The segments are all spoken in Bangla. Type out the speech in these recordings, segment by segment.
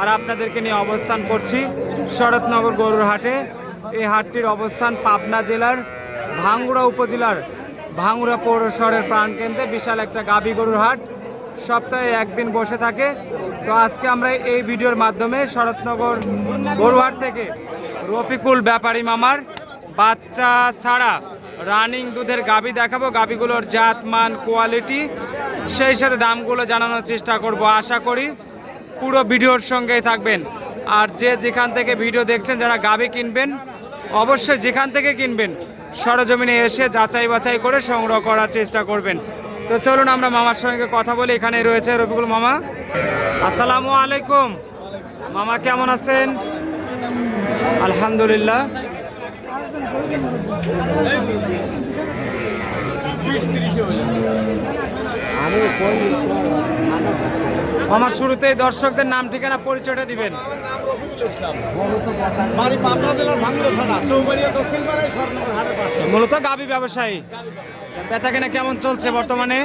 আর আপনাদেরকে নিয়ে অবস্থান করছি শরৎনগর গরুর হাটে। এই হাটটির অবস্থান পাবনা জেলার ভাঙ্গুড়া উপজেলার ভাঙ্গুড়া পৌর শহরের প্রাণকেন্দ্রে। বিশাল একটা গাবি গরুর হাট। সপ্তাহে একদিন বসে থাকে। তো আজকে আমরা এই ভিডিওর মাধ্যমে শরৎনগর গরুহাট থেকে রফিকুল ব্যাপারী মামার বাচ্চা ছাড়া রানিং দুধের গাবি দেখাবো। গাবিগুলোর জাত মান কোয়ালিটি, সেই সাথে দামগুলো জানানোর চেষ্টা করব। আশা করি পুরো ভিডিওর সঙ্গেই থাকবেন। আর যে যেখান থেকে ভিডিও দেখছেন, যারা গাবি কিনবেন, অবশ্যই যেখান থেকে কিনবেন, সরজমিনে এসে যাচাই বাছাই করে সংগ্রহ করার চেষ্টা করবেন। তো চলুন আমরা মামার সঙ্গে কথা বলি। এখানে রয়েছে রফিকুল মামা। আসসালামু আলাইকুম। মামা, কেমন আছেন? আলহামদুলিল্লাহ। আমার শুরুতেই দর্শকদের নাম ঠিকানা পরিচয়টা দিবেন। বাড়ি পাবনা জেলার ভাঙ্গুর থানা চৌবাড়িয়া দক্ষিণ পাড়ায় স্বর্ণনগর হাটের পাশে। মূলত গাবি ব্যবসায়ী। বেচা কেনা কেমন চলছে বর্তমানে?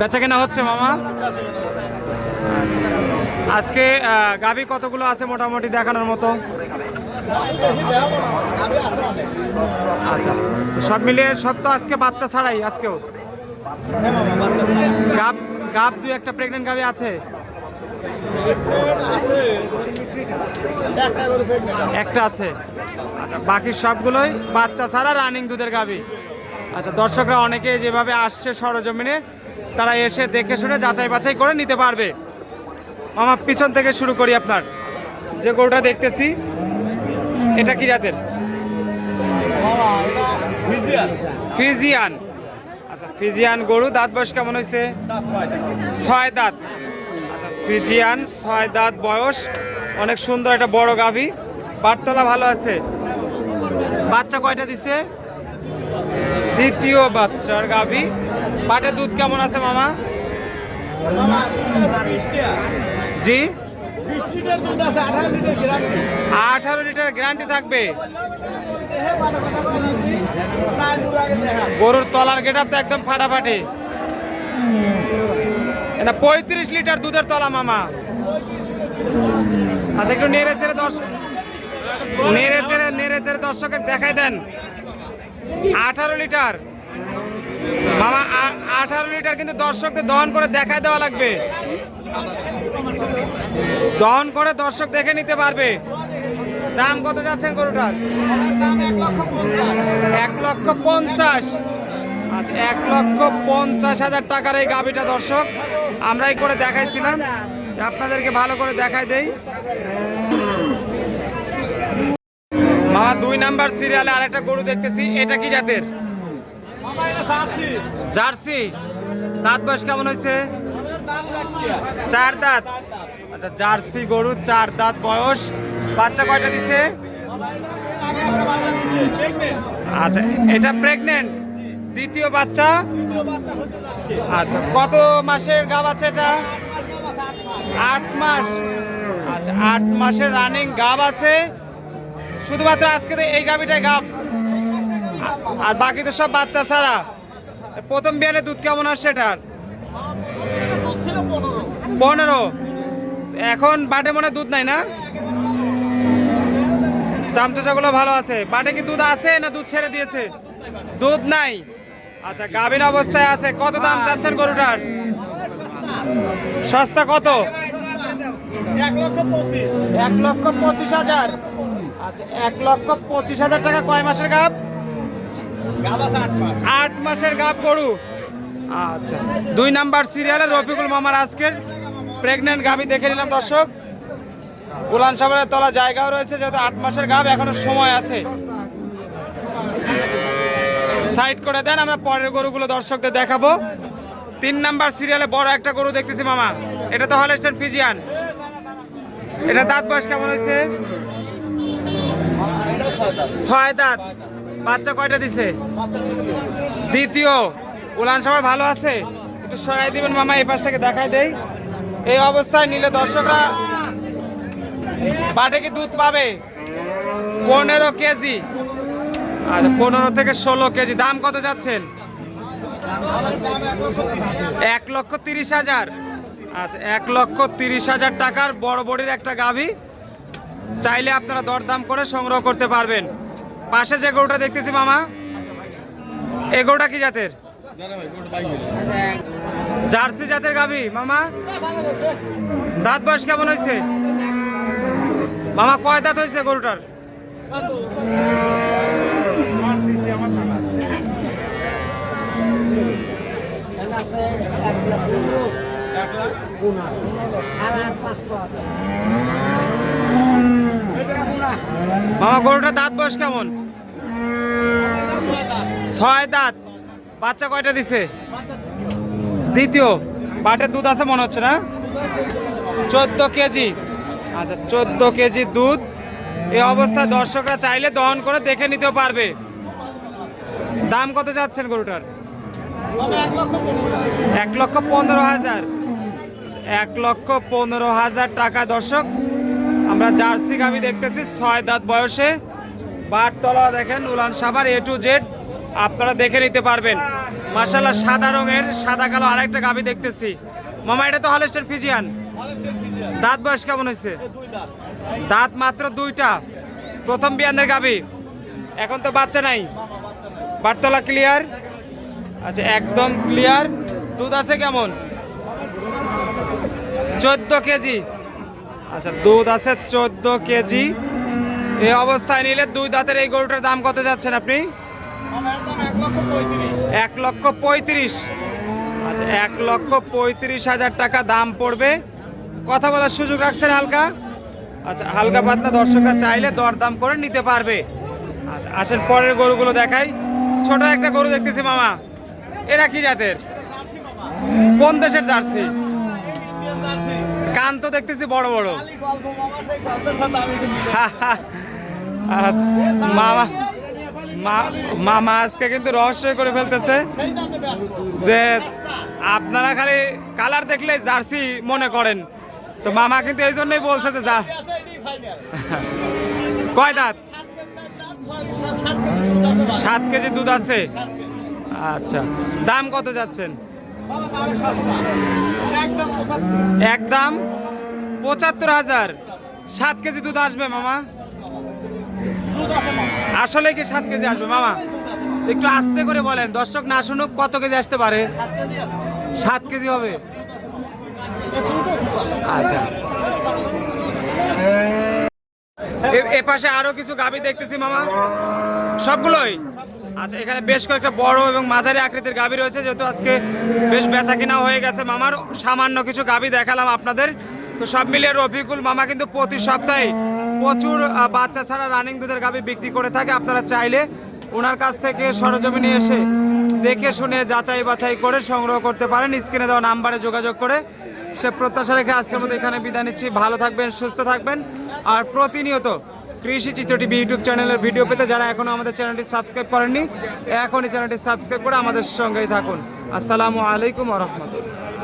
বেচা কেনা হচ্ছে মামা? আজকে গাবি কতগুলো আছে মোটামুটি দেখানোর মতো? আচ্ছা তো সব মিলিয়ে সব তো আজকে বাচ্চা ছাড়াই, আজকেও? গাব গাব দুই একটা প্রেগনেন্ট গাবি আছে? একটা আছে। আচ্ছা বাকি সবগুলোই বাচ্চা ছাড়া রানিং দুধের গাবি আচ্ছা দর্শকরা অনেকে যেভাবে আসছে সরজমিনে, তারা এসে দেখে শুনে যাচাই বাছাই করে নিতে পারবে। মামা পিছন থেকে শুরু করি আপনার। যে গরুটা দেখতেছি এটা কি জাতের? ফিজিয়ান। আচ্ছা ফিজিয়ান গরু দাঁত বয়স কেমন হয়েছে? ছয় দাঁত। আচ্ছা ফিজিয়ান ছয় দাঁত বয়স অনেক সুন্দর একটা বড় গাভী। বাটতলা ভালো আছে? বাচ্চা কয়টা দিছে? দ্বিতীয় বাচ্চার গাভী। বাটে দুধ কেমন আছে মামা? টাকা। জি। আঠারো লিটার গ্যারান্টি থাকবে। গরুর তলার গেট তো একদম ফাটাফাটি। এটা পঁয়ত্রিশ লিটার দুধের তলা, মামা। আচ্ছা একটু নেড়ে চেড়ে দর্শক নেড়ে চেড়ে নেড়ে চেড়ে দর্শকের দেখাই দেন। আঠারো লিটার। মামা আঠারো লিটার কিন্তু দর্শকদের দহন করে দেখাই দেওয়া লাগবে। দহন করে দর্শক দেখে নিতে পারবে। দাম কত যাচ্ছেন গরুটার? এক লক্ষ পঞ্চাশ। আচ্ছা এক লক্ষ পঞ্চাশ হাজার টাকার এই গাবিটা দর্শক। আমরাই করে দেখাইছিলাম। আপনাদেরকে ভালো করে দেখাই দেই। মামা, দুই নাম্বার সিরিয়ালে আরেকটা গরু দেখতেছি। এটা কি জাতের? জার্সি। দাঁত বয়স কেমন হয়েছে? চার দাঁত। আচ্ছা জার্সি গরু, চার দাঁত বয়স। বাচ্চা কয়টা দিছে? আচ্ছা এটা প্রেগনেন্ট দ্বিতীয় বাচ্চা? আচ্ছা কত মাসের গাব আছে এটা? আট মাস। আচ্ছা আট মাসের রানিং গাব আছে। শুধুমাত্র আজকে তো এই গাবিটাই গাব। আর বাকি তো সব বাচ্চা ছাড়া। প্রথম বিয়ানে দুধ কেমন আসছে এটার? পনেরো। এখন বাটে মনে দুধ নাই না? চামচাচাগুলো ভালো আছে। বাটে কি দুধ আছে না দুধ ছেড়ে দিয়েছে? দুধ নাই। আচ্ছা গাভীর অবস্থায় আছে। কত দাম চাচ্ছেন গরুটার? সস্তা কত? এক লক্ষ পঁচিশ। হাজার। আচ্ছা এক লক্ষ পঁচিশ হাজার টাকা কয় মাসের গাবাস আট মাস। আট মাসের গাব গরু? আচ্ছা। দুই নাম্বার সিরিয়ালে রফিকুল মামার আজকের প্রেগনেন্ট গাভী দেখে নিলাম দর্শক। উলান সাবারের তলা জায়গাও রয়েছে, যেহেতু আট মাসের গাব, এখনও সময় আছে। সাইড করে দেন, আমরা পরের গরুগুলো দর্শকদের দেখাবো। তিন নাম্বার সিরিয়ালে বড় একটা গরু দেখতেছি মামা। এটা তো হলস্টেন ফিজিয়ান। এটা দাঁত বয়স কেমন হয়েছে? ছয় দাঁত। বাচ্চা কয়টা দিছে? দ্বিতীয়, উলান সবার ভালো আছে? একটু সরাই দিবেন মামা, এই পাশ থেকে দেখাই দেই। এই অবস্থায় নিলে দর্শকরা বাটে কি দুধ পাবে? পনেরো কেজি। আচ্ছা পনেরো থেকে ষোলো কেজি। দাম কত যাচ্ছেন? এক লক্ষ তিরিশ হাজার। আচ্ছা এক লক্ষ তিরিশ হাজার টাকার বড় বড়ির একটা গাভী। চাইলে আপনারা দরদাম করে সংগ্রহ করতে পারবেন। পাশে যে গরুটা দেখতেছি মামা এই গরুটা কি জাতের? জার্সি জাতের গাবি মামা, দাঁত বয়স কেমন হয়েছে? মামা, কয় দাঁত হয়েছে গরুটার? মামা, গরুটার দাঁত বয়স কেমন? ছয় দাঁত। বাচ্চা কয়টা দিছে? দ্বিতীয়। বাটের দুধ আছে মনে হচ্ছে না? চোদ্দ কেজি। আচ্ছা চোদ্দ কেজি দুধ। এই অবস্থায় দর্শকরা চাইলে দহন করে দেখে নিতেও পারবে। দাম কত যাচ্ছেন গরুটার? এক লক্ষ পনেরো হাজার। এক লক্ষ পনেরো হাজার টাকা, দর্শক। আমরা জার্সি গাভি দেখতেছি, ছয় দাঁত বয়সে। বাটতলা দেখেন, উলান সাবার এ টু জেড। আপনারা দেখে নিতে পারবেন। মাসাল্লাহ সাদা রঙের, সাদা, কালো আরেকটা গাভি দেখতেছি। মামা, এটা তো হলস্টের ফিজিয়ান। দাঁত বয়স কেমন হয়েছে? দাঁত মাত্র দুইটা। প্রথম বিয়ানের গাভি। এখন তো বাচ্চা নাই। বাটতলা ক্লিয়ার আচ্ছা একদম ক্লিয়ার দুধ আছে কেমন? চোদ্দ কেজি। আচ্ছা দুধ আছে চোদ্দ কেজি। এই অবস্থায় নিলে দুই দাঁতের এই গরুটার দাম কত যাচ্ছেন আপনি? এক লক্ষ পঁয়ত্রিশ। আচ্ছা এক লক্ষ পঁয়ত্রিশ হাজার টাকা দাম পড়বে। কথা বলার সুযোগ রাখছেন হালকা? আচ্ছা হালকা পাতলা দর্শকরা চাইলে দরদাম করে নিতে পারবে। আচ্ছা আসেন পরের গরুগুলো দেখাই। ছোট একটা গরু দেখতেছি মামা। এরা কি জাতের? কোন দেশের জার্সি? কান তো দেখতেছি বড় বড়। মামা মামা আজকে কিন্তু রহস্য করে ফেলতেছে যে আপনারা খালি কালার দেখলে জার্সি মনে করেন। তো মামা কিন্তু এই জন্যই বলছে যে যা। কয় দাঁত? সাত কেজি দুধ আছে। আচ্ছা দাম কত যাচ্ছেন? একদম পঁচাত্তর হাজার। সাত কেজি দুধ আসবে মামা। আসলে কি সাত কেজি আসবে? মামা, একটু আস্তে করে বলেন। দর্শক না শুনুক, কত কেজি আসতে পারে? সাত কেজি হবে। আচ্ছা। এ- পাশে আরও কিছু গাবি দেখতেছি, মামা। সবগুলোই? আচ্ছা এখানে বেশ কয়েকটা বড় এবং মাঝারি আকৃতির গাবি রয়েছে, যেহেতু আজকে বেশ বেচা কিনা হয়ে গেছে। মামার সামান্য কিছু গাবি দেখালাম আপনাদের। তো সব মিলিয়ে রফিকুল মামা কিন্তু প্রতি সপ্তাহে প্রচুর বাচ্চা ছাড়া রানিং দুধের গাবি বিক্রি করে থাকে। আপনারা চাইলে ওনার কাছ থেকে সরজমিনে এসে দেখে শুনে যাচাই বাছাই করে সংগ্রহ করতে পারেন। স্ক্রিনে দেওয়া নাম্বারে যোগাযোগ করে সে প্রত্যাশা রেখে আজকের মতো এখানে বিদায় নিচ্ছি। ভালো থাকবেন, সুস্থ থাকবেন। আর প্রতিনিয়ত কৃষি চিত্র টিভি ইউটিউব চ্যানেলের ভিডিও পেতে যারা এখনও আমাদের চ্যানেলটি সাবস্ক্রাইব করেননি, এখনই চ্যানেলটি সাবস্ক্রাইব করে আমাদের সঙ্গেই থাকুন। আসসালামু আলাইকুম রহমতুল্লাহ।